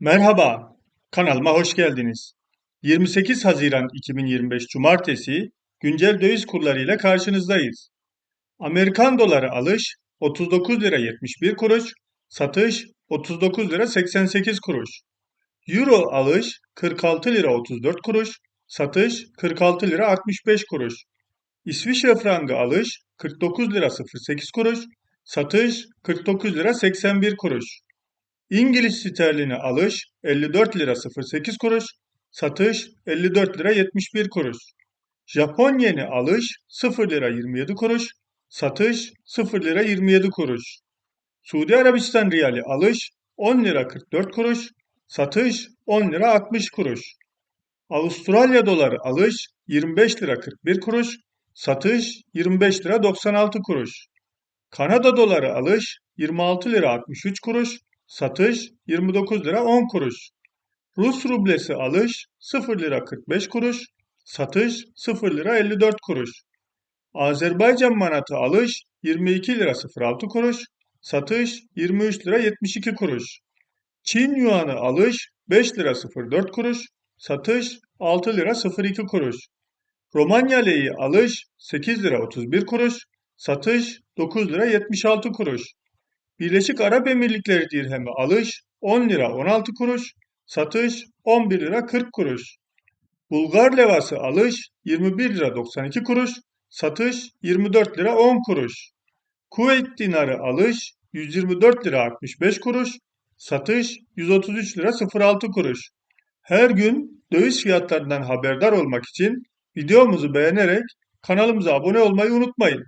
Merhaba, kanalıma hoş geldiniz. 28 Haziran 2025 Cumartesi güncel döviz kurları ile karşınızdayız. Amerikan doları alış 39 lira 71 kuruş, satış 39 lira 88 kuruş. Euro alış 46 lira 34 kuruş, satış 46 lira 65 kuruş. İsviçre frangı alış 49 lira 08 kuruş, satış 49 lira 81 kuruş. İngiliz sterlini alış 54 lira 08 kuruş, satış 54 lira 71 kuruş. Japon yeni alış 0 lira 27 kuruş, satış 0 lira 27 kuruş. Suudi Arabistan riyali alış 10 lira 44 kuruş, satış 10 lira 60 kuruş. Avustralya doları alış 25 lira 41 kuruş, satış 25 lira 96 kuruş. Kanada doları alış 26 lira 63 kuruş, satış 29 lira 10 kuruş. Rus rublesi alış 0 lira 45 kuruş, satış 0 lira 54 kuruş. Azerbaycan manatı alış 22 lira 06 kuruş, satış 23 lira 72 kuruş. Çin yuanı alış 5 lira 04 kuruş, satış 6 lira 02 kuruş. Romanya leyi alış 8 lira 31 kuruş, satış 9 lira 76 kuruş. Birleşik Arap Emirlikleri dirhemi alış 10 lira 16 kuruş, satış 11 lira 40 kuruş. Bulgar levası alış 21 lira 92 kuruş, satış 24 lira 10 kuruş. Kuveyt dinarı alış 124 lira 65 kuruş, satış 133 lira 06 kuruş. Her gün döviz fiyatlarından haberdar olmak için videomuzu beğenerek kanalımıza abone olmayı unutmayın.